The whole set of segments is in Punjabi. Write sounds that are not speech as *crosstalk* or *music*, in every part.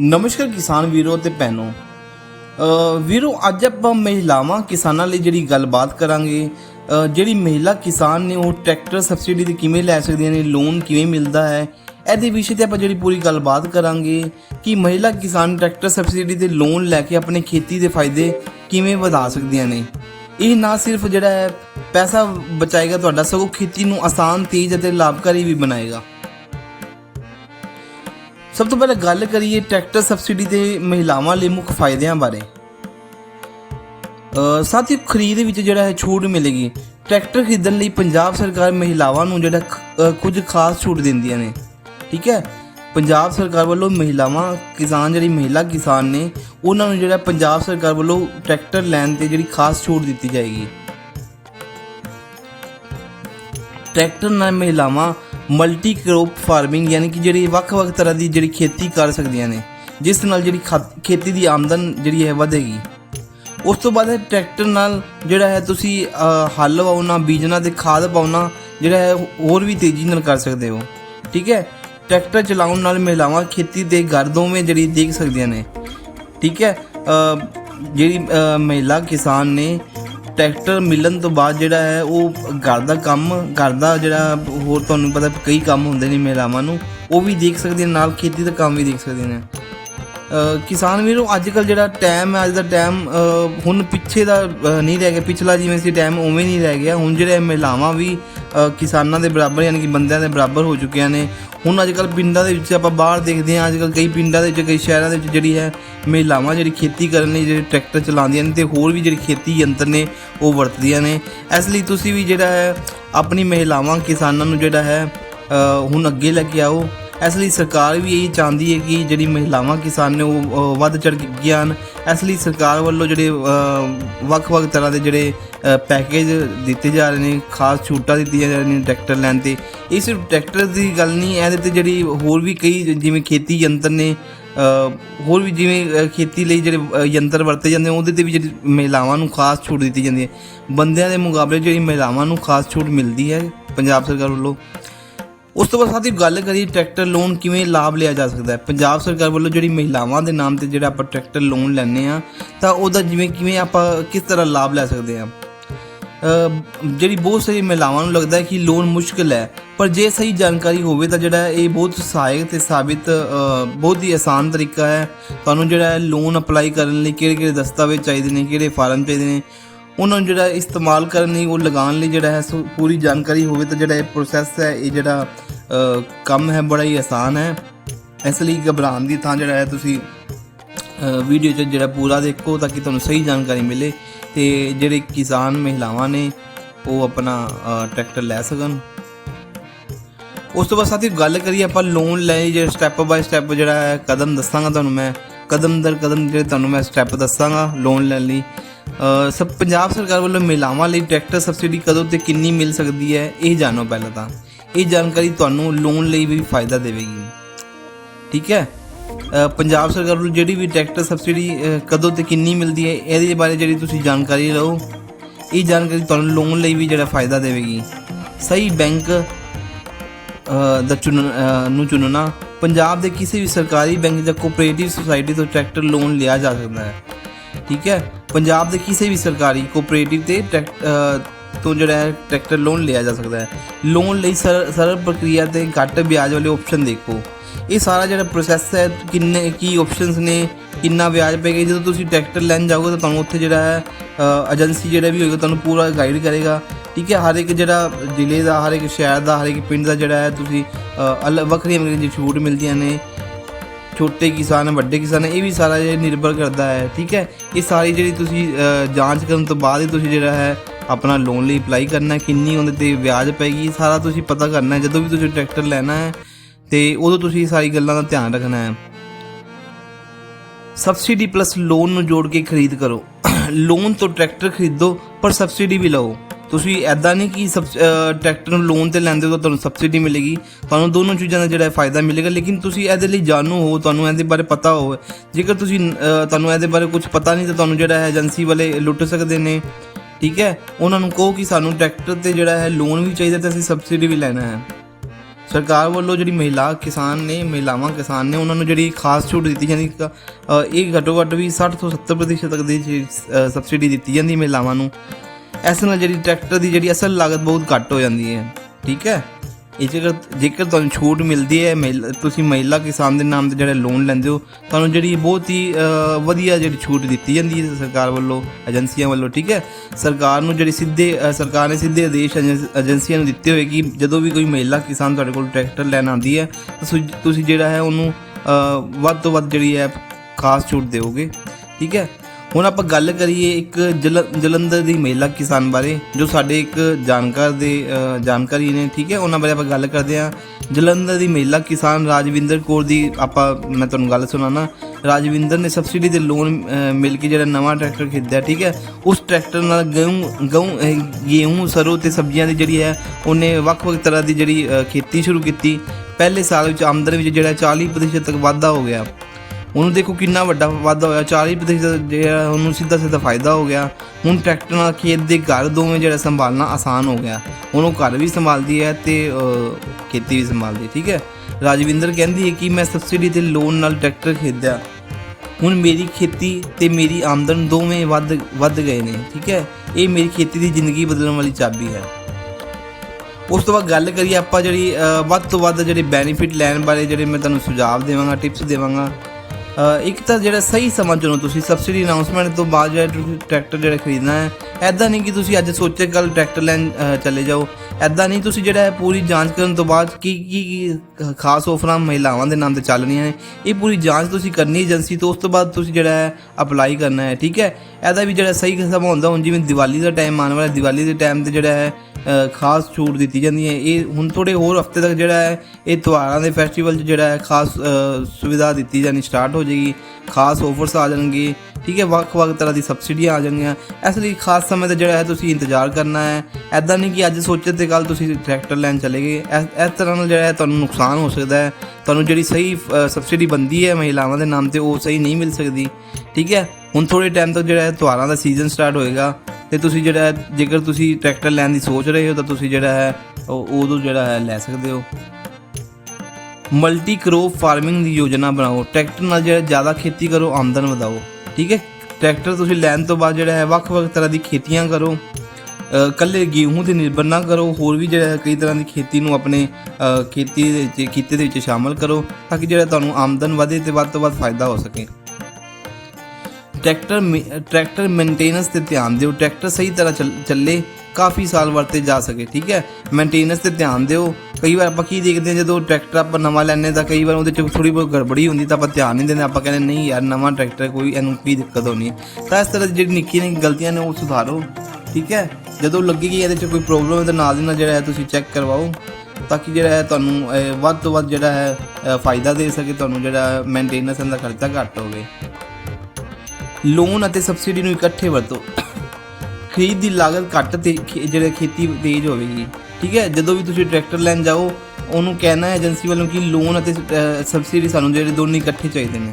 ਨਮਸਕਾਰ ਕਿਸਾਨ ਵੀਰੋ ਤੇ ਭੈਣੋ। ਵੀਰੋ, ਅੱਜ ਆਪਾਂ ਮਹਿਲਾਵਾਂ ਕਿਸਾਨਾਂ ਲਈ ਜਿਹੜੀ ਗੱਲਬਾਤ ਕਰਾਂਗੇ। ਜਿਹੜੀ ਮਹਿਲਾ ਕਿਸਾਨ ਨੇ ਉਹ ਟਰੈਕਟਰ ਸਬਸਿਡੀ ਤੇ ਕਿਵੇਂ ਲੈ ਸਕਦੀਆਂ ਨੇ, ਲੋਨ ਕਿਵੇਂ ਮਿਲਦਾ ਹੈ, ਇਹਦੇ ਵਿਸ਼ੇ ਤੇ ਆਪਾਂ ਜਿਹੜੀ ਪੂਰੀ ਗੱਲਬਾਤ ਕਰਾਂਗੇ ਕਿ ਮਹਿਲਾ ਕਿਸਾਨ ਟਰੈਕਟਰ ਸਬਸਿਡੀ ਤੇ ਲੋਨ ਲੈ ਕੇ ਆਪਣੇ ਖੇਤੀ ਦੇ ਫਾਇਦੇ ਕਿਵੇਂ ਵਧਾ ਸਕਦੀਆਂ ਨੇ। ਇਹ ਨਾ ਸਿਰਫ ਜਿਹੜਾ ਹੈ ਪੈਸਾ ਬਚਾਏਗਾ ਤੁਹਾਡਾ, ਸਗੋਂ ਖੇਤੀ ਨੂੰ ਆਸਾਨ, ਤੇਜ਼ ਅਤੇ ਲਾਭਕਾਰੀ ਵੀ ਬਣਾਏਗਾ। ਸਭ ਤੋਂ ਪਹਿਲਾਂ ਗੱਲ ਕਰੀਏ ਟਰੈਕਟਰ ਸਬਸਿਡੀ ਦੇ ਮਹਿਲਾਵਾਂ ਲਈ ਮੁੱਖ ਫਾਇਦਿਆਂ ਬਾਰੇ। ਸਾਥੀ ਖਰੀਦ ਵਿੱਚ ਜਿਹੜਾ ਹੈ ਛੂਟ ਮਿਲੇਗੀ। ਟਰੈਕਟਰ ਖਰੀਦਣ ਲਈ ਪੰਜਾਬ ਸਰਕਾਰ ਮਹਿਲਾਵਾਂ ਨੂੰ ਜਿਹੜਾ ਕੁਝ ਖਾਸ ਛੂਟ ਦਿੰਦੀਆਂ ਨੇ। ਠੀਕ ਹੈ? ਪੰਜਾਬ ਸਰਕਾਰ ਵੱਲੋਂ ਮਹਿਲਾਵਾਂ, ਕਿਸਾਨ ਜਿਹੜੀ ਮਹਿਲਾ ਕਿਸਾਨ ਨੇ, ਉਹਨਾਂ ਨੂੰ ਜਿਹੜਾ ਪੰਜਾਬ ਸਰਕਾਰ ਵੱਲੋਂ ਟਰੈਕਟਰ ਲੈਣ ਤੇ ਜਿਹੜੀ ਖਾਸ ਛੂਟ ਦਿੱਤੀ ਜਾਏਗੀ। ਟਰੈਕਟਰ ਨਾਲ ਮਹਿਲਾਵਾਂ ਮਲਟੀ ਕ੍ਰੋਪ ਫਾਰਮਿੰਗ ਯਾਨੀ ਕਿ ਜਿਹੜੀ ਵੱਖ-ਵੱਖ ਤਰ੍ਹਾਂ ਦੀ ਜਿਹੜੀ ਖੇਤੀ ਕਰ ਸਕਦੀਆਂ ਨੇ, ਜਿਸ ਨਾਲ ਜਿਹੜੀ ਖਾ- ਖੇਤੀ ਦੀ ਆਮਦਨ ਜਿਹੜੀ ਹੈ ਵਧੇਗੀ। ਉਸ ਤੋਂ ਬਾਅਦ ਹੈ ਟਰੈਕਟਰ ਨਾਲ ਜਿਹੜਾ ਹੈ ਤੁਸੀਂ ਹੱਲ ਵਾਉਣਾ, ਬੀਜਣਾ ਤੇ ਖਾਦ ਪਾਉਣਾ ਜਿਹੜਾ ਹੈ ਹੋਰ ਵੀ ਤੇਜ਼ੀ ਨਾਲ ਕਰ ਸਕਦੇ ਹੋ। ਠੀਕ ਹੈ? ਟਰੈਕਟਰ ਚਲਾਉਣ ਨਾਲ ਮਹਿਲਾਵਾਂ ਖੇਤੀ ਦੇ ਘਰ ਦੋਵੇਂ ਜਿਹੜੀ ਦੇਖ ਸਕਦੀਆਂ ਨੇ। ਠੀਕ ਹੈ? ਜਿਹੜੀ ਮਹਿਲਾ ਕਿਸਾਨ ਨੇ ਟਰੈਕਟਰ ਮਿਲਣ ਤੋਂ ਬਾਅਦ ਜਿਹੜਾ ਹੈ ਉਹ ਘਰ ਦਾ ਕੰਮ ਘਰ ਦਾ ਜਿਹੜਾ ਹੋਰ ਤੁਹਾਨੂੰ ਪਤਾ ਕਈ ਕੰਮ ਹੁੰਦੇ ਨੇ ਮਹਿਲਾਵਾਂ ਨੂੰ ਉਹ ਵੀ ਦੇਖ ਸਕਦੀਆਂ ਨੇ, ਨਾਲ ਖੇਤੀ ਦਾ ਕੰਮ ਵੀ ਦੇਖ ਸਕਦੀਆਂ ਨੇ। ਕਿਸਾਨ ਵੀਰੋ ਅੱਜ ਕੱਲ ਜਿਹੜਾ ਟਾਈਮ ਹੈ ਅੱਜ ਦਾ ਟਾਈਮ ਹੁਣ ਪਿੱਛੇ ਦਾ ਨਹੀਂ ਰਹਿ ਗਿਆ ਪਿਛਲਾ ਜਿਵੇਂ ਸੀ ਟਾਈਮ ਉਵੇਂ ਨਹੀਂ ਰਹਿ ਗਿਆ। ਹੁਣ ਜਿਹੜੇ ਮਹਿਲਾਵਾਂ ਵੀ ਕਿਸਾਨਾਂ ਦੇ ਬਰਾਬਰ ਯਾਨੀ ਕਿ ਬੰਦਿਆਂ ਦੇ ਬਰਾਬਰ ਹੋ ਚੁੱਕੀਆਂ ਨੇ ਹੁਣ ਅੱਜ ਕੱਲ ਪਿੰਡਾਂ ਦੇ ਵਿੱਚ ਆਪਾਂ ਬਾਹਰ ਦੇਖਦੇ ਹਾਂ ਅੱਜ ਕੱਲ ਕਈ ਪਿੰਡਾਂ ਦੇ ਵਿੱਚ, ਕਈ ਸ਼ਹਿਰਾਂ ਦੇ ਵਿੱਚ ਜਿਹੜੀ ਹੈ ਮਹਿਲਾਵਾਂ ਜਿਹੜੀ ਖੇਤੀ ਕਰਨ ਲਈ ਜਿਹੜੇ ਟਰੈਕਟਰ ਚਲਾਉਂਦੀਆਂ ਨੇ ਤੇ ਹੋਰ ਵੀ ਜਿਹੜੇ ਖੇਤੀ ਯੰਤਰ ਨੇ ਉਹ ਵਰਤਦੀਆਂ ਨੇ। ਇਸ ਲਈ ਤੁਸੀਂ ਵੀ ਜਿਹੜਾ ਹੈ ਆਪਣੀ ਮਹਿਲਾਵਾਂ, ਕਿਸਾਨਾਂ ਨੂੰ ਜਿਹੜਾ ਹੈ ਹੁਣ ਅੱਗੇ ਲੈ ਕੇ ਆਓ। ਇਸ ਲਈ ਸਰਕਾਰ ਵੀ ਇਹੀ ਚਾਹੁੰਦੀ ਹੈ ਕਿ ਜਿਹੜੀ ਮਹਿਲਾਵਾਂ ਕਿਸਾਨ ਨੇ ਉਹ ਵੱਧ ਚੜ ਕੇ ਹਨ ਇਸ ਲਈ ਸਰਕਾਰ ਵੱਲੋਂ ਜਿਹੜੇ ਵੱਖ-ਵੱਖ ਤਰ੍ਹਾਂ ਦੇ ਜਿਹੜੇ ਪੈਕੇਜ ਦਿੱਤੇ ਜਾ ਰਹੇ ਨੇ, ਖਾਸ ਛੂਟਾਂ ਦਿੱਤੀਆਂ ਜਾ ਰਹੀਆਂ ਨੇ ਟਰੈਕਟਰ ਲੈਣ ਤੇ। ਇਹ ਸਿਰਫ ਟਰੈਕਟਰ ਦੀ ਗੱਲ ਨਹੀਂ, ਇਹਦੇ ਤੇ ਜਿਹੜੀ ਹੋਰ ਵੀ ਕਈ ਜਿਵੇਂ ਖੇਤੀ ਯੰਤਰ ਨੇ ਹੋਰ ਵੀ ਜਿਵੇਂ ਖੇਤੀ ਲਈ ਜਿਹੜੇ ਯੰਤਰ ਵਰਤੇ ਜਾਂਦੇ ਉਹਦੇ ਤੇ ਵੀ ਜਿਹੜੀ ਮਹਿਲਾਵਾਂ ਨੂੰ ਖਾਸ ਛੂਟ ਦਿੱਤੀ ਜਾਂਦੀ ਹੈ। ਬੰਦਿਆਂ ਦੇ ਮੁਕਾਬਲੇ ਜਿਹੜੀ ਮਹਿਲਾਵਾਂ ਨੂੰ ਖਾਸ ਛੂਟ ਮਿਲਦੀ ਹੈ, ਪੰਜਾਬ ਸਰਕਾਰ ਵੱਲੋਂ। ਉਸ ਤੋਂ ਬਾਅਦ ਸਾਥੀ ਗੱਲ ਕਰੀਏ ਟਰੈਕਟਰ ਲੋਨ ਕਿਵੇਂ ਲਾਭ ਲਿਆ ਜਾ ਸਕਦਾ ਹੈ? ਪੰਜਾਬ ਸਰਕਾਰ ਵੱਲੋਂ ਜਿਹੜੀ ਮਹਿਲਾਵਾਂ ਦੇ ਨਾਮ ਤੇ ਜਿਹੜਾ ਆਪਾਂ ਟਰੈਕਟਰ ਲੋਨ ਲੈਂਦੇ ਆ ਤਾਂ ਉਹਦਾ ਜਿਵੇਂ ਕਿਵੇਂ ਆਪਾਂ ਕਿਸ ਤਰ੍ਹਾਂ ਲਾਭ ਲੈ ਸਕਦੇ ਆ ਜਿਹੜੀ ਬਹੁਤ ਸਾਰੀ ਮਹਿਲਾਵਾਂ ਨੂੰ ਲੱਗਦਾ ਹੈ ਕਿ ਲੋਨ ਮੁਸ਼ਕਲ ਹੈ, ਪਰ ਜੇ ਸਹੀ ਜਾਣਕਾਰੀ ਹੋਵੇ ਤਾਂ ਜਿਹੜਾ ਇਹ ਬਹੁਤ ਸਹਾਇਕ ਤੇ ਸਾਬਿਤ ਬਹੁਤ ਹੀ ਆਸਾਨ ਤਰੀਕਾ ਹੈ। ਤੁਹਾਨੂੰ ਜਿਹੜਾ ਲੋਨ ਅਪਲਾਈ ਕਰਨ ਲਈ ਕਿਹੜੇ ਕਿਹੜੇ ਦਸਤਾਵੇਜ਼ ਚਾਹੀਦੇ ਨੇ, ਕਿਹੜੇ ਫਾਰਮ ਚਾਹੀਦੇ ਨੇ ਉਹਨਾਂ ਨੂੰ ਜਿਹੜਾ ਇਸਤੇਮਾਲ ਕਰਨ ਲਈ, ਉਹ ਲਗਾਉਣ ਲਈ ਜਿਹੜਾ ਹੈ, ਸੋ ਪੂਰੀ ਜਾਣਕਾਰੀ ਹੋਵੇ ਤਾਂ ਜਿਹੜਾ ਇਹ ਪ੍ਰੋਸੈਸ ਹੈ, ਇਹ ਜਿਹੜਾ ਕੰਮ ਹੈ, ਬੜਾ ਹੀ ਆਸਾਨ ਹੈ। ਇਸ ਲਈ ਘਬਰਾਉਣ ਦੀ ਥਾਂ ਜਿਹੜਾ ਹੈ, ਤੁਸੀਂ ਵੀਡੀਓ 'ਚ ਜਿਹੜਾ ਪੂਰਾ ਦੇਖੋ ਤਾਂ ਕਿ ਤੁਹਾਨੂੰ ਸਹੀ ਜਾਣਕਾਰੀ ਮਿਲੇ ਤੇ ਜਿਹੜੇ ਕਿਸਾਨ ਮਹਿਲਾਵਾਂ ਨੇ, ਉਹ ਆਪਣਾ ਟਰੈਕਟਰ ਲੈ ਸਕਣ। ਉਸ ਤੋਂ ਬਾਅਦ ਸਾਥੀ ਗੱਲ ਕਰੀਏ ਆਪਾਂ ਲੋਨ ਲੈ ਜਿਹੜਾ ਸਟੈਪ ਬਾਈ ਸਟੈਪ ਜਿਹੜਾ ਹੈ, ਕਦਮ ਦੱਸਾਂਗਾ ਤੁਹਾਨੂੰ ਮੈਂ। ਕਦਮ ਦਰ ਕਦਮ ਜਿਹੜੇ ਤੁਹਾਨੂੰ ਮੈਂ ਸਟੈਪ ਦੱਸਾਂਗਾ ਲੋਨ ਲੈਣ ਲਈ। ਸਭ ਪੰਜਾਬ ਸਰਕਾਰ ਵੱਲੋਂ ਮਹਿਲਾਵਾਂ ਲਈ ਟਰੈਕਟਰ ਸਬਸਿਡੀ ਕਦੋਂ ਤੇ ਕਿੰਨੀ ਮਿਲ ਸਕਦੀ ਹੈ, ਇਹ ਜਾਣੋ ਪਹਿਲਾਂ ਤਾਂ। ਇਹ ਜਾਣਕਾਰੀ ਤੁਹਾਨੂੰ ਲੋਨ ਲਈ ਵੀ ਫਾਇਦਾ ਦੇਵੇਗੀ। ਠੀਕ ਹੈ? ਪੰਜਾਬ ਸਰਕਾਰ ਵੱਲੋਂ ਜਿਹੜੀ ਵੀ ਟਰੈਕਟਰ ਸਬਸਿਡੀ ਕਦੋਂ ਤੇ ਕਿੰਨੀ ਮਿਲਦੀ ਹੈ, ਇਹਦੇ ਬਾਰੇ ਜਿਹੜੀ ਤੁਸੀਂ ਜਾਣਕਾਰੀ ਲਓ। ਇਹ ਜਾਣਕਾਰੀ ਤੁਹਾਨੂੰ ਲੋਨ ਲਈ ਵੀ ਜਿਹੜਾ ਫਾਇਦਾ ਦੇਵੇਗੀ। ਸਹੀ ਬੈਂਕ ਦਾ ਚੁਣ ਨੂੰ ਚੁਣਨਾ। ਪੰਜਾਬ ਦੇ ਕਿਸੇ ਵੀ ਸਰਕਾਰੀ ਬੈਂਕ ਜਾਂ ਕੋਆਪਰੇਟਿਵ ਸੁਸਾਇਟੀ ਤੋਂ ਟਰੈਕਟਰ ਲੋਨ ਲਿਆ ਜਾ ਸਕਦਾ ਹੈ। ਠੀਕ ਹੈ? ਪੰਜਾਬ ਦੇ ਕਿਸੇ ਵੀ ਸਰਕਾਰੀ ਕੋਆਪਰੇਟਿਵ ਤੇ ਟਰੈਕ- ਤੋਂ ਜਿਹੜਾ ਹੈ ਟਰੈਕਟਰ ਲੋਨ ਲਿਆ ਜਾ ਸਕਦਾ ਹੈ। ਲੋਨ ਲਈ ਸਰ- ਸਰਲ ਪ੍ਰਕਿਰਿਆ ਤੇ ਘੱਟ ਵਿਆਜ ਵਾਲੇ ਆਪਸ਼ਨ ਦੇਖੋ। ਇਹ ਸਾਰਾ ਜਿਹੜਾ ਪ੍ਰੋਸੈਸ ਹੈ ਕਿੰਨੇ ਕੀ ਆਪਸ਼ਨਸ ਨੇ ਕਿੰਨਾ ਵਿਆਜ ਪਏਗਾ ਜਦੋਂ ਤੁਸੀਂ ਟਰੈਕਟਰ ਲੈਣ ਜਾਓਗੇ ਤਾਂ ਤੁਹਾਨੂੰ ਉੱਥੇ ਜਿਹੜਾ ਹੈ ਏਜੰਸੀ ਜਿਹੜਾ ਵੀ ਹੋਏਗਾ ਤੁਹਾਨੂੰ ਪੂਰਾ ਗਾਈਡ ਕਰੇਗਾ। ਠੀਕ ਹੈ ਹਰ ਇੱਕ ਜਿਹੜਾ ਜ਼ਿਲ੍ਹੇ ਦਾ ਹਰ ਇੱਕ ਸ਼ਹਿਰ ਦਾ ਹਰ ਇੱਕ ਪਿੰਡ ਦਾ ਜਿਹੜਾ ਹੈ ਤੁਸੀਂ ਅ, ਅਲੱਗ ਵੱਖਰੀਆਂ ਵੱਖਰੀਆਂ ਛੂਟ ਮਿਲਦੀਆਂ ਨੇ। ਛੋਟੇ ਕਿਸਾਨ, ਵੱਡੇ ਕਿਸਾਨ, ਇਹ ਵੀ ਸਾਰਾ ਇਹ ਨਿਰਭਰ ਕਰਦਾ ਹੈ, ਠੀਕ ਹੈ? ਇਹ ਸਾਰੀ ਜਿਹੜੀ ਤੁਸੀਂ ਜਾਂਚ ਕਰਨ ਤੋਂ ਬਾਅਦ ਹੀ ਤੁਸੀਂ ਜਿਹੜਾ ਹੈ ਆਪਣਾ ਲੋਨ ਲਈ ਅਪਲਾਈ ਕਰਨਾ ਕਿੰਨੀ ਉਹਦੇ ਤੇ ਵਿਆਜ ਪੈਗੀ ਸਾਰਾ ਤੁਸੀਂ ਪਤਾ ਕਰਨਾ ਹੈ, ਜਦੋਂ ਵੀ ਤੁਸੀਂ ਟਰੈਕਟਰ ਲੈਣਾ ਹੈ, ਤੇ ਉਦੋਂ ਤੁਸੀਂ ਸਾਰੀ ਗੱਲਾਂ ਦਾ ਧਿਆਨ ਰੱਖਣਾ ਹੈ। ਸਬਸਿਡੀ ਪਲੱਸ ਲੋਨ ਨੂੰ ਜੋੜ ਕੇ ਖਰੀਦ ਕਰੋ। *coughs* ਲੋਨ ਤੋਂ ਟਰੈਕਟਰ ਖਰੀਦੋ, ਪਰ ਸਬਸਿਡੀ ਵੀ ਲਓ। ਤੁਸੀਂ ਐਦਾਂ ਨਹੀਂ ਕਿ ਸਬ ਟਰੈਕਟਰ ਨੂੰ ਲੋਨ ਤੇ ਲੈਂਦੇ ਹੋ ਤਾਂ ਤੁਹਾਨੂੰ ਸਬਸਿਡੀ ਮਿਲੇਗੀ। ਤੁਹਾਨੂੰ ਦੋਨੋਂ ਚੀਜ਼ਾਂ ਦਾ ਜਿਹੜਾ ਫਾਇਦਾ ਮਿਲੇਗਾ, ਲੇਕਿਨ ਤੁਸੀਂ ਇਹਦੇ ਲਈ ਜਾਣੂ ਹੋ, ਤੁਹਾਨੂੰ ਇਹਦੇ ਬਾਰੇ ਪਤਾ ਹੋਵੇ। ਜੇਕਰ ਤੁਸੀਂ ਤੁਹਾਨੂੰ ਇਹਦੇ ਬਾਰੇ ਕੁਝ ਪਤਾ ਨਹੀਂ ਤਾਂ ਤੁਹਾਨੂੰ ਜਿਹੜਾ ਹੈ ਏਜੰਸੀ ਵਾਲੇ ਲੁੱਟ ਸਕਦੇ ਨੇ। ਠੀਕ ਹੈ? ਉਹਨਾਂ ਨੂੰ ਕਹੋ ਕਿ ਸਾਨੂੰ ਟਰੈਕਟਰ ਤੇ ਜਿਹੜਾ ਹੈ ਲੋਨ ਵੀ ਚਾਹੀਦਾ ਤੇ ਅਸੀਂ ਸਬਸਿਡੀ ਵੀ ਲੈਣਾ ਹੈ। ਸਰਕਾਰ ਵੱਲੋਂ ਜਿਹੜੀ ਮਹਿਲਾ ਕਿਸਾਨ ਨੇ, ਮਹਿਲਾਵਾਂ ਕਿਸਾਨ ਨੇ, ਉਹਨਾਂ ਨੂੰ ਜਿਹੜੀ ਖਾਸ ਛੂਟ ਦਿੱਤੀ ਜਾਂਦੀ ਇਹ ਘੱਟੋ ਘੱਟ ਵੀ 60 ਤੋਂ 70% ਤੱਕ ਦੀ ਸਬਸਿਡੀ ਦਿੱਤੀ ਜਾਂਦੀ ਮਹਿਲਾਵਾਂ ਨੂੰ। ਇਸ ਨਾਲ ਜਿਹੜੀ ਟਰੈਕਟਰ ਦੀ ਜਿਹੜੀ ਅਸਲ ਲਾਗਤ ਬਹੁਤ ਘੱਟ ਹੋ ਜਾਂਦੀ ਹੈ। ਠੀਕ ਹੈ? ਇਹ ਜੇਕਰ ਜੇਕਰ ਤੁਹਾਨੂੰ ਛੂਟ ਮਿਲਦੀ ਹੈ, ਮਹਿਲਾ- ਤੁਸੀਂ ਮਹਿਲਾ ਕਿਸਾਨ ਦੇ ਨਾਮ ਤੇ ਜਿਹੜਾ ਲੋਨ ਲੈਂਦੇ ਹੋ, ਤੁਹਾਨੂੰ ਜਿਹੜੀ ਬਹੁਤ ਹੀ ਵਧੀਆ ਜਿਹੜੀ ਛੂਟ ਦਿੱਤੀ ਜਾਂਦੀ ਹੈ ਸਰਕਾਰ ਵੱਲੋਂ, ਏਜੰਸੀਆਂ ਵੱਲੋਂ, ਠੀਕ ਹੈ? ਸਰਕਾਰ ਨੂੰ ਜਿਹੜੀ ਸਿੱਧੇ ਸਰਕਾਰ ਨੇ ਸਿੱਧੇ ਆਦੇਸ਼ ਏਜੰ- ਏਜੰਸੀਆਂ ਨੂੰ ਦਿੱਤੇ ਹੋਏ ਕਿ ਜਦੋਂ ਵੀ ਕੋਈ ਮਹਿਲਾ ਕਿਸਾਨ ਤੁਹਾਡੇ ਕੋਲ ਟਰੈਕਟਰ ਲੈਣ ਆਉਂਦੀ ਹੈ ਤੁਸੀਂ ਤੁਸੀਂ ਜਿਹੜਾ ਹੈ ਉਹਨੂੰ ਵੱਧ ਤੋਂ ਵੱਧ ਜਿਹੜੀ ਹੈ ਖਾਸ ਛੂਟ ਦਿਓਗੇ। ਠੀਕ ਹੈ? ਹੁਣ ਆਪਾਂ ਗੱਲ ਕਰੀਏ ਇੱਕ ਜਲ- ਜਲੰਧਰ ਦੀ ਮਹਿਲਾ ਕਿਸਾਨ ਬਾਰੇ, ਜੋ ਸਾਡੇ ਇੱਕ ਜਾਣਕਾਰ ਦੇ ਜਾਣਕਾਰੀ ਨੇ, ਠੀਕ ਹੈ? ਉਹਨਾਂ ਬਾਰੇ ਆਪਾਂ ਗੱਲ ਕਰਦੇ ਹਾਂ। ਜਲੰਧਰ ਦੀ ਮਹਿਲਾ ਕਿਸਾਨ ਰਾਜਵਿੰਦਰ ਕੌਰ ਦੀ ਆਪਾਂ, ਮੈਂ ਤੁਹਾਨੂੰ ਗੱਲ ਸੁਣਾਣਾ ਰਾਜਵਿੰਦਰ ਨੇ ਸਬਸਿਡੀ ਦੇ ਲੋਨ ਮਿਲ ਕੇ ਜਿਹੜਾ ਨਵਾਂ ਟਰੈਕਟਰ ਖਰੀਦਿਆ, ਠੀਕ ਹੈ? ਉਸ ਟਰੈਕਟਰ ਨਾਲ ਗੇਹੂੰ ਗਹੂੰ ਗੇਹੂੰ, ਸਰੋਂ ਤੇ ਸਬਜ਼ੀਆਂ ਦੀ ਜਿਹੜੀ ਹੈ, ਉਹਨੇ ਵੱਖ-ਵੱਖ ਤਰ੍ਹਾਂ ਦੀ ਜਿਹੜੀ ਖੇਤੀ ਸ਼ੁਰੂ ਕੀਤੀ। ਪਹਿਲੇ ਸਾਲ ਵਿੱਚ ਆਮਦਨ ਵਿੱਚ ਜਿਹੜਾ 40% ਤੱਕ ਵਾਧਾ ਹੋ ਗਿਆ। ਉਹਨੂੰ ਦੇਖੋ ਕਿੰਨਾ ਵੱਡਾ ਵਾਧਾ ਹੋਇਆ। 40% ਜਿਹੜਾ ਉਹਨੂੰ ਸਿੱਧਾ ਸਿੱਧਾ ਫਾਇਦਾ ਹੋ ਗਿਆ। ਹੁਣ ਟਰੈਕਟਰ ਨਾਲ ਖੇਤ ਦੇ ਘਰ ਦੋਵੇਂ ਜਿਹੜਾ ਸੰਭਾਲਣਾ ਆਸਾਨ ਹੋ ਗਿਆ। ਹੁਣ ਉਹ ਘਰ ਵੀ ਸੰਭਾਲਦੀ ਹੈ ਤੇ ਖੇਤੀ ਵੀ ਸੰਭਾਲਦੀ ਹੈ, ਠੀਕ ਹੈ? ਰਾਜਵਿੰਦਰ ਕਹਿੰਦੀ ਹੈ ਕਿ ਮੈਂ ਸਬਸਿਡੀ ਤੇ ਲੋਨ ਨਾਲ ਟਰੈਕਟਰ ਖਰੀਦਿਆ। ਹੁਣ ਮੇਰੀ ਖੇਤੀ ਤੇ ਮੇਰੀ ਆਮਦਨ ਦੋਵੇਂ ਵੱਧ ਵੱਧ ਗਏ ਨੇ ਠੀਕ ਹੈ? ਇਹ ਮੇਰੀ ਖੇਤੀ ਦੀ ਜ਼ਿੰਦਗੀ ਬਦਲਣ ਵਾਲੀ ਚਾਬੀ ਹੈ। ਉਸ ਤੋਂ ਬਾਅਦ ਗੱਲ ਕਰੀਏ ਆਪਾਂ ਜਿਹੜੀ ਵੱਧ ਤੋਂ ਵੱਧ ਜਿਹੜੇ ਬੈਨੀਫਿਟ ਲੈਣ ਬਾਰੇ ਜਿਹੜੇ ਮੈਂ ਤੁਹਾਨੂੰ ਸੁਝਾਅ ਦੇਵਾਂਗਾ ਟਿਪਸ ਦੇਵਾਂਗਾ। ਇੱਕ ਤਾਂ ਜਿਹੜਾ ਸਹੀ ਸਮਾਂ ਚੁਣੋ ਤੁਸੀਂ ਸਬਸਿਡੀ ਅਨਾਉਂਸਮੈਂਟ ਤੋਂ ਬਾਅਦ ਜਿਹੜਾ ਤੁਸੀਂ ਟਰੈਕਟਰ ਜਿਹੜਾ ਖਰੀਦਣਾ ਹੈ ਐਦਾਂ ਨਹੀਂ ਕਿ ਤੁਸੀਂ ਅੱਜ ਸੋਚੇ ਕੱਲ ਟਰੈਕਟਰ ਲੈਣ ਚਲੇ ਜਾਓ। ਐਦਾਂ ਨਹੀਂ, ਤੁਸੀਂ ਜਿਹੜਾ ਹੈ ਪੂਰੀ ਜਾਂਚ ਕਰਨ ਤੋਂ ਬਾਅਦ ਕੀ ਕੀ ਕੀ ਖਾਸ ਆਫਰਾਂ ਮਹਿਲਾਵਾਂ ਦੇ ਨਾਮ ਤੇ ਚੱਲ ਰਹੀਆਂ ਨੇ, ਇਹ ਪੂਰੀ ਜਾਂਚ ਤੁਸੀਂ ਕਰਨੀ ਏਜੰਸੀ ਤੋਂ, ਉਸ ਤੋਂ ਬਾਅਦ ਤੁਸੀਂ ਜਿਹੜਾ ਹੈ ਅਪਲਾਈ ਕਰਨਾ ਹੈ, ਠੀਕ ਹੈ? ਇਹਦਾ ਵੀ ਜਿਹੜਾ ਸਹੀ ਸਮਾਂ ਹੁੰਦਾ, ਹੁਣ ਜਿਵੇਂ ਦੀਵਾਲੀ ਦਾ ਟਾਈਮ ਆਉਣ ਵਾਲਾ, ਦੀਵਾਲੀ ਦੇ ਟਾਈਮ ਤੇ ਜਿਹੜਾ ਹੈ ਖਾਸ ਛੂਟ ਦਿੱਤੀ ਜਾਂਦੀ ਹੈ, ਇਹ ਹੁਣ ਥੋੜੇ ਹੋਰ ਹਫ਼ਤੇ ਤੱਕ ਜਿਹੜਾ ਹੈ, ਇਹ ਤਿਉਹਾਰਾਂ ਦੇ ਫੈਸਟੀਵਲ 'ਚ ਜਿਹੜਾ ਹੈ ਖਾਸ ਸੁਵਿਧਾ ਦਿੱਤੀ ਜਾਣੀ ਸਟਾਰਟ ਹੋ ਜਾਏਗੀ ਖਾਸ ਆਫਰਸ ਆ ਜਾਣਗੇ, ਠੀਕ ਹੈ ਵੱਖ-ਵੱਖ ਤਰ੍ਹਾਂ ਦੀ ਸਬਸਿਡੀਆਂ ਆ ਜਾਣਗੀਆਂ। ਇਸ ਲਈ ਖਾਸ ਸਮੇਂ ਤੇ ਜਿਹੜਾ ਹੈ ਤੁਸੀਂ ਇੰਤਜ਼ਾਰ ਕਰਨਾ ਹੈ ਐਦਾਂ ਨਹੀਂ ਕਿ ਅੱਜ ਸੋਚੇ ਤੇ ਕੱਲ ਤੁਸੀਂ ਟਰੈਕਟਰ ਲੈਣ ਚਲੇ ਗਏ। ਇਸ ਇਸ ਤਰ੍ਹਾਂ ਨਾਲ ਜਿਹੜਾ ਹੈ ਤੁਹਾਨੂੰ ਨੁਕਸਾਨ ਹੋ ਸਕਦਾ ਹੈ। ਤੁਹਾਨੂੰ ਜਿਹੜੀ ਸਹੀ ਸਬਸਿਡੀ ਬੰਦੀ ਹੈ ਮਹਿਲਾਵਾਂ ਦੇ ਨਾਮ ਤੇ, ਉਹ ਸਹੀ ਨਹੀਂ ਮਿਲ ਸਕਦੀ। ਠੀਕ ਹੈ, ਹੁਣ ਥੋੜੇ ਟਾਈਮ ਤੱਕ ਜਿਹੜਾ ਹੈ ਤਿਉਹਾਰਾਂ ਦਾ ਸੀਜ਼ਨ ਸਟਾਰਟ ਹੋਏਗਾ, ਤੇ ਤੁਸੀਂ ਜਿਹੜਾ ਜੇਕਰ ਤੁਸੀਂ ਟਰੈਕਟਰ ਲੈਣ ਦੀ ਸੋਚ ਰਹੇ ਹੋ, ਤਾਂ ਤੁਸੀਂ ਜਿਹੜਾ ਹੈ, ਉਹ, ਉਦੋਂ ਜਿਹੜਾ ਹੈ ਲੈ ਸਕਦੇ ਹੋ। ਮਲਟੀ ਕਰੋਪ ਫਾਰਮਿੰਗ ਦੀ ਯੋਜਨਾ ਬਣਾਓ। ਟਰੈਕਟਰ ਨਾਲ ਜਿਹੜਾ ਜ਼ਿਆਦਾ ਖੇਤੀ ਕਰੋ ਆਮਦਨ ਵਧਾਓ। ਠੀਕ ਹੈ? ਟਰੈਕਟਰ ਤੁਸੀਂ ਲੈਣ ਤੋਂ ਬਾਅਦ ਜਿਹੜਾ ਹੈ ਵੱਖ-ਵੱਖ ਤਰ੍ਹਾਂ ਦੀ ਖੇਤੀਆਂ ਕਰੋ। ਅ, ਕੱਲੇ ਗੇਹੂੰ ਤੇ ਨਿਰਭਰ ਨਾ ਕਰੋ ਹੋਰ ਵੀ ਜਿਹੜਾ ਹੈ ਕਈ ਤਰ੍ਹਾਂ ਦੀ ਖੇਤੀ ਨੂੰ ਆਪਣੇ ਖੇਤੀ ਦੇ ਵਿੱਚ ਕੀਤੇ ਦੇ ਵਿੱਚ ਸ਼ਾਮਲ ਕਰੋ ਤਾਂ ਕਿ ਜਿਹੜਾ ਤੁਹਾਨੂੰ ਆਮਦਨ ਵਧੇ ਤੇ ਵੱਧ ਤੋਂ ਵੱਧ ਫਾਇਦਾ ਹੋ ਸਕੇ। ਟਰੈਕਟਰ ਮੇ- ਟਰੈਕਟਰ ਮੇਨਟੇਨੈਂਸ ਤੇ ਧਿਆਨ ਦਿਓ। ਟਰੈਕਟਰ ਸਹੀ ਤਰ੍ਹਾਂ ਚੱਲ- ਚੱਲੇ, ਕਾਫੀ ਸਾਲ ਵਰਤੇ ਜਾ ਸਕੇ, ਠੀਕ ਹੈ? ਮੇਨਟੇਨੈਂਸ ਤੇ ਧਿਆਨ ਦਿਓ। ਕਈ ਵਾਰ ਆਪਾਂ ਕੀ ਦੇਖਦੇ ਹਾਂ, ਜਦੋਂ ਟਰੈਕਟਰ ਆਪਾਂ ਨਵਾਂ ਲੈਣੇ ਤਾਂ ਕਈ ਵਾਰ ਉਹਦੇ ਚ ਥੋੜੀ ਬਹੁਤ ਗੜਬੜੀ ਹੁੰਦੀ ਤਾਂ ਆਪਾਂ ਧਿਆਨ ਨਹੀਂ ਦਿੰਦੇ। ਆਪਾਂ ਕਹਿੰਦੇ, ਨਹੀਂ ਯਾਰ, ਨਵਾਂ ਟਰੈਕਟਰ ਕੋਈ, ਇਹਨੂੰ ਕੀ ਦਿੱਕਤ ਹੋਣੀ ਹੈ। ਤਾਂ ਇਸ ਤਰ੍ਹਾਂ ਦੀ ਜਿਹੜੀ ਨਿੱਕੀਆਂ ਨਿੱਕੀਆਂ ਗਲਤੀਆਂ ਨੇ, ਉਹ ਸੁਧਾਰੋ, ਠੀਕ ਹੈ? ਜਦੋਂ ਲੱਗੇ ਕਿ ਇਹਦੇ ਚ ਕੋਈ ਪ੍ਰੋਬਲਮ ਹੈ, ਤਾਂ ਨਾਲ ਦੀ ਨਾਲ ਜਿਹੜਾ ਹੈ, ਤੁਸੀਂ ਚੈੱਕ ਕਰਵਾਓ, ਤਾਂ ਕਿ ਜਿਹੜਾ ਹੈ, ਤੁਹਾਨੂੰ ਵੱਧ ਤੋਂ ਵੱਧ ਜਿਹੜਾ ਹੈ ਫਾਇਦਾ ਦੇ ਸਕੇ, ਤੁਹਾਨੂੰ ਜਿਹੜਾ ਮੇਨਟੇਨੈਂਸ ਦਾ ਖਰਚਾ ਘੱਟ ਹੋਵੇ। ਲੋਨ ਅਤੇ ਸਬਸਿਡੀ ਨੂੰ ਇਕੱਠੇ ਵਰਤੋ। ਖਰੀਦ ਦੀ ਲਾਗਤ ਘੱਟ ਤੇ ਜਿਹੜੇ ਖੇਤੀ ਤੇਜ਼ ਹੋਵੇਗੀ। ਠੀਕ ਹੈ? ਜਦੋਂ ਵੀ ਤੁਸੀਂ ਟਰੈਕਟਰ ਲੈਣ ਜਾਓ, ਉਹਨੂੰ ਕਹਿਣਾ ਹੈ ਏਜੰਸੀ ਵੱਲੋਂ ਕਿ ਲੋਨ ਅਤੇ ਸਬਸਿਡੀ ਸਾਨੂੰ ਜਿਹੜੇ ਦੋਨੇ ਇਕੱਠੇ ਚਾਹੀਦੇ ਨੇ।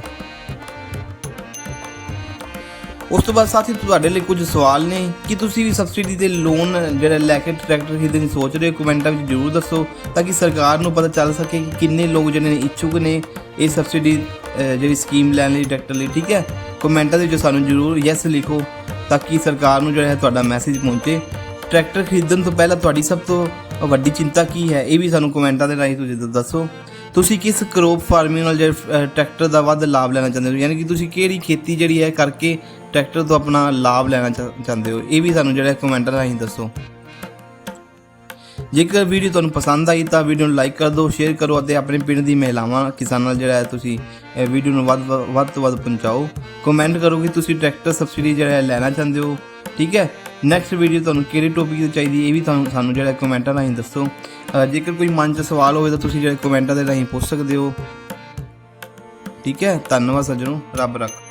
ਉਸ ਤੋਂ ਬਾਅਦ ਸਾਥੀ, ਤੁਹਾਡੇ ਲਈ ਕੁਝ ਸਵਾਲ ਨੇ। ਕਿ ਤੁਸੀਂ ਵੀ ਸਬਸਿਡੀ ਤੇ ਲੋਨ ਜਿਹੜਾ ਲੈ ਕੇ ਟਰੈਕਟਰ ਖਰੀਦਣ ਦੀ ਸੋਚ ਰਹੇ ਹੋ? ਕਮੈਂਟਾਂ ਵਿੱਚ ਜਰੂਰ ਦੱਸੋ, ਤਾਂ ਕਿ ਸਰਕਾਰ ਨੂੰ ਪਤਾ ਚੱਲ ਸਕੇ ਕਿ ਕਿੰਨੇ ਲੋਕ ਜਿਹੜੇ ਨੇ ਇੱਛੁਕ ਨੇ ਇਹ ਸਬਸਿਡੀ ਜਿਹੜੀ ਸਕੀਮ ਲੈਣ ਲਈ ਟਰੈਕਟਰ ਲਈ। ਠੀਕ ਹੈ? ਕਮੈਂਟਾਂ ਦੇ ਵਿੱਚ ਸਾਨੂੰ ਜਰੂਰ ਯੈਸ ਲਿਖੋ ਤਾਂ ਕਿ ਸਰਕਾਰ ਨੂੰ ਜਿਹੜਾ ਹੈ ਤੁਹਾਡਾ ਮੈਸੇਜ ਪਹੁੰਚੇ। ਟਰੈਕਟਰ ਖਰੀਦਣ ਤੋਂ ਪਹਿਲਾਂ ਤੁਹਾਡੀ ਸਭ ਤੋਂ ਵੱਡੀ ਚਿੰਤਾ ਕੀ ਹੈ? ਇਹ ਵੀ ਸਾਨੂੰ ਕਮੈਂਟਾਂ ਦੇ ਰਾਹੀਂ ਤੁਸੀਂ ਦੱਸੋ। ਤੁਸੀਂ ਕਿਸ ਕਰੋਪ ਫਾਰਮਿੰਗ ਨਾਲ ਜਿਹੜਾ ਟਰੈਕਟਰ ਦਾ ਵੱਧ ਲਾਭ ਲੈਣਾ ਚਾਹੁੰਦੇ ਹੋ? ਯਾਨੀ ਕਿ ਤੁਸੀਂ ਕਿਹੜੀ ਖੇਤੀ ਜਿਹੜੀ ਹੈ ਕਰਕੇ ਟਰੈਕਟਰ ਤੋਂ ਆਪਣਾ ਲਾਭ ਲੈਣਾ ਚਾਹ- ਚਾਹੁੰਦੇ ਹੋ? ਇਹ ਵੀ ਸਾਨੂੰ ਜਿਹੜਾ ਕਮੈਂਟਾਂ ਰਾਹੀਂ ਦੱਸੋ। ਜੇਕਰ ਵੀਡੀਓ ਤੁਹਾਨੂੰ ਪਸੰਦ ਆਈ ਤਾਂ ਵੀਡੀਓ ਨੂੰ ਲਾਈਕ ਕਰ ਦਿਓ, ਸ਼ੇਅਰ ਕਰੋ ਅਤੇ ਆਪਣੇ ਪਿੰਡ ਦੀ ਮਹਿਲਾਵਾਂ, ਕਿਸਾਨਾਂ ਨਾਲ ਜਿਹੜਾ ਹੈ ਤੁਸੀਂ ਇਹ ਵੀਡੀਓ ਨੂੰ ਵੱਧ ਵੱਧ ਤੋਂ ਵੱਧ ਪਹੁੰਚਾਓ। ਕਮੈਂਟ ਕਰੋ ਕਿ ਤੁਸੀਂ ਟਰੈਕਟਰ ਸਬਸਿਡੀ ਜਿਹੜਾ ਹੈ ਲੈਣਾ ਚਾਹੁੰਦੇ ਹੋ। ਠੀਕ ਹੈ? ਨੈਕਸਟ ਵੀਡੀਓ ਤੁਹਾਨੂੰ ਕਿਹੜੇ ਟੌਪਿਕ ਤੇ ਚਾਹੀਦੀ ਹੈ ਇਹ ਵੀ ਤੁਹਾਨੂੰ ਸਾਨੂੰ ਜਿਹੜਾ ਕਮੈਂਟਾਂ ਰਾਹੀਂ ਦੱਸੋ। ਜੇਕਰ ਕੋਈ ਮਨ 'ਚ ਸਵਾਲ ਹੋਵੇ ਤਾਂ ਤੁਸੀਂ ਜਿਹੜੇ ਕਮੈਂਟਾਂ ਦੇ ਰਾਹੀਂ ਪੁੱਛ ਸਕਦੇ ਹੋ। ਠੀਕ ਹੈ? ਧੰਨਵਾਦ ਸੱਜਣੋ। ਰੱਬ ਰੱਖ।